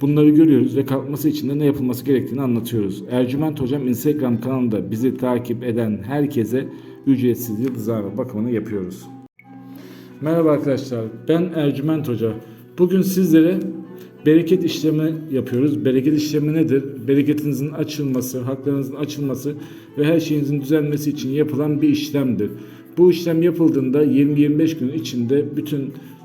bunları görüyoruz ve kalkması için de ne yapılması gerektiğini anlatıyoruz. Ercüment Hocam Instagram kanalında bizi takip eden herkese ücretsiz yıldızlama bakımını yapıyoruz. Merhaba arkadaşlar, ben Ercüment Hoca. Bugün sizlere bereket işlemi yapıyoruz. Bereket işlemi nedir? Bereketinizin açılması, haklarınızın açılması ve her şeyinizin düzelmesi için yapılan bir işlemdir. Bu işlem yapıldığında 20-25 gün içinde bütün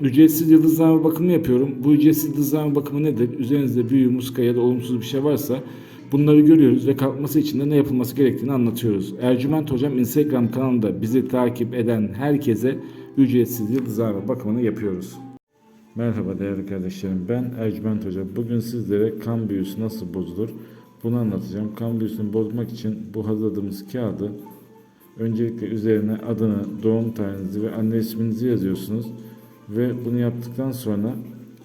ücretsiz yıldızlama bakımı yapıyorum. Bu ücretsiz yıldızlama bakımı nedir? Üzerinizde büyü, muska ya da olumsuz bir şey varsa bunları görüyoruz ve kalkması için de ne yapılması gerektiğini anlatıyoruz. Ercüment Hocam Instagram kanalında bizi takip eden herkese ücretsiz yıldızlama bakımını yapıyoruz. Merhaba değerli kardeşlerim. Ben Ercüment Hoca. Bugün sizlere kan büyüsü nasıl bozulur bunu anlatacağım. Kan büyüsünü bozmak için bu hazırladığımız kağıdı öncelikle üzerine adını, doğum tarihinizi ve anne isminizi yazıyorsunuz. Ve bunu yaptıktan sonra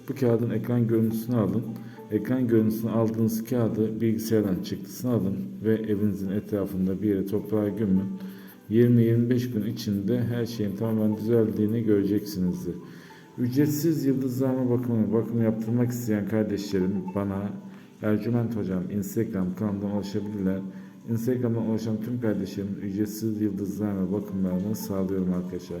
bu kağıdın ekran görüntüsünü alın. Ekran görüntüsünü aldığınız kağıdı bilgisayardan çıktısını alın ve evinizin etrafında bir yere toprağa gömün. 20-25 gün içinde her şeyin tamamen düzeldiğini göreceksinizdir. Ücretsiz yıldızlama bakımı, bakım yaptırmak isteyen kardeşlerim bana Ercüment Hocam Instagram kanalından ulaşabilirler. Instagram'dan ulaşan tüm kardeşlerim ücretsiz yıldızlama bakımlarını sağlıyorum arkadaşlar.